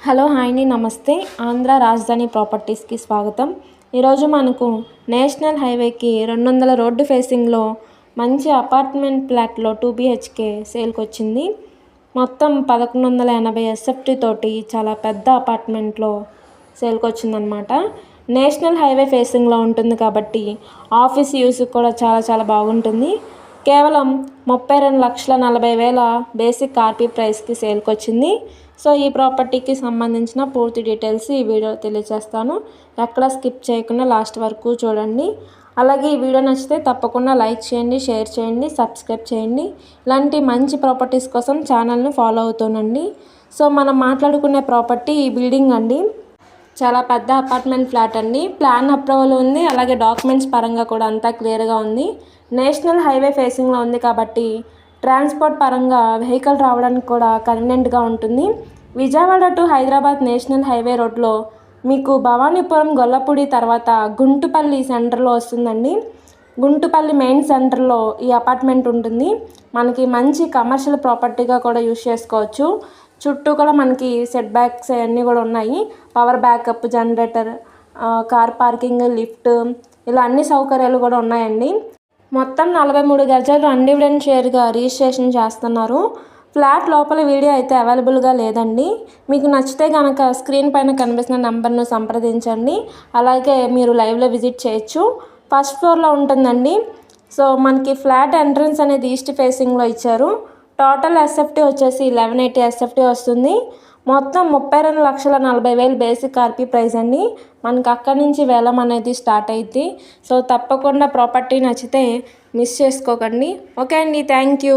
Hello హాయ్ని నమస్తే. ఆంధ్ర రాజధాని ప్రాపర్టీస్కి స్వాగతం. ఈరోజు మనకు నేషనల్ హైవేకి రెండు వందల రోడ్డు ఫేసింగ్లో మంచి అపార్ట్మెంట్ ప్లాట్లో టూ బిహెచ్కే సేల్కి వచ్చింది మొత్తం పదకొండు వందల ఎనభై ఎస్ఎఫ్టీ తోటి చాలా పెద్ద అపార్ట్మెంట్లో సేల్కి వచ్చిందనమాట నేషనల్ హైవే ఫేసింగ్లో ఉంటుంది కాబట్టి ఆఫీస్ యూస్ కూడా చాలా చాలా బాగుంటుంది. కేవలం ముప్పై రెండు లక్షల నలభై వేల బేసిక్ ఆర్పీ ప్రైస్కి సేల్కి వచ్చింది సో ఈ ప్రాపర్టీకి సంబంధించిన పూర్తి డీటెయిల్స్ ఈ వీడియో తెలియజేస్తాను. ఎక్కడ స్కిప్ చేయకుండా లాస్ట్ వరకు చూడండి. అలాగే ఈ వీడియో నచ్చితే తప్పకుండా లైక్ చేయండి షేర్ చేయండి సబ్స్క్రైబ్ చేయండి. ఇలాంటి మంచి ప్రాపర్టీస్ కోసం ఛానల్ని ఫాలో అవుతానండి. సో మనం మాట్లాడుకునే ప్రాపర్టీ ఈ బిల్డింగ్ అండి. చాలా పెద్ద అపార్ట్మెంట్ ఫ్లాట్ అండి. ప్లాన్ అప్రూవల్ ఉంది. అలాగే డాక్యుమెంట్స్ పరంగా కూడా అంతా క్లియర్గా ఉంది. నేషనల్ హైవే ఫేసింగ్లో ఉంది కాబట్టి ట్రాన్స్పోర్ట్ పరంగా వెహికల్ రావడానికి కూడా కన్వీనియంట్గా ఉంటుంది. Vijayawada to Hyderabad national highway రోడ్లో మీకు భవానీపురం గొల్లపూడి తర్వాత గుంటుపల్లి సెంటర్లో వస్తుందండి. గుంటుపల్లి మెయిన్ సెంటర్లో ఈ అపార్ట్మెంట్ ఉంటుంది. మనకి మంచి కమర్షియల్ ప్రాపర్టీగా కూడా యూస్ చేసుకోవచ్చు. చుట్టూ కూడా మనకి సెట్ బ్యాక్స్ అవన్నీ కూడా ఉన్నాయి. Power backup generator car parking lift ఇలా అన్ని సౌకర్యాలు కూడా ఉన్నాయండి. మొత్తం నలభై మూడు గజాలు అన్డివిడెంట్ షేర్గా రిజిస్ట్రేషన్ చేస్తున్నారు. ఫ్లాట్ లోపల వీడియో అయితే అవైలబుల్గా లేదండి. మీకు నచ్చితే కనుక స్క్రీన్ పైన కనిపిస్తున్న నెంబర్ను సంప్రదించండి. అలాగే మీరు లైవ్లో విజిట్ చేయొచ్చు. ఫస్ట్ ఫ్లోర్లో ఉంటుందండి. సో మనకి ఫ్లాట్ ఎంట్రన్స్ అనేది ఈస్ట్ ఫేసింగ్లో ఇచ్చారు. టోటల్ ఎస్ఎఫ్టీ వచ్చేసి లెవెన్ ఎయిటీ ఎస్ఎఫ్టీ వస్తుంది. మొత్తం ముప్పై రెండు లక్షల నలభై వేలు బేసిక్ ఆర్పీ ప్రైస్ అండి. మనకు అక్కడి నుంచి వేలం అనేది స్టార్ట్ అయింది సో తప్పకుండా ప్రాపర్టీ నచ్చితే మిస్ చేసుకోకండి. ఓకే అండి థ్యాంక్ యూ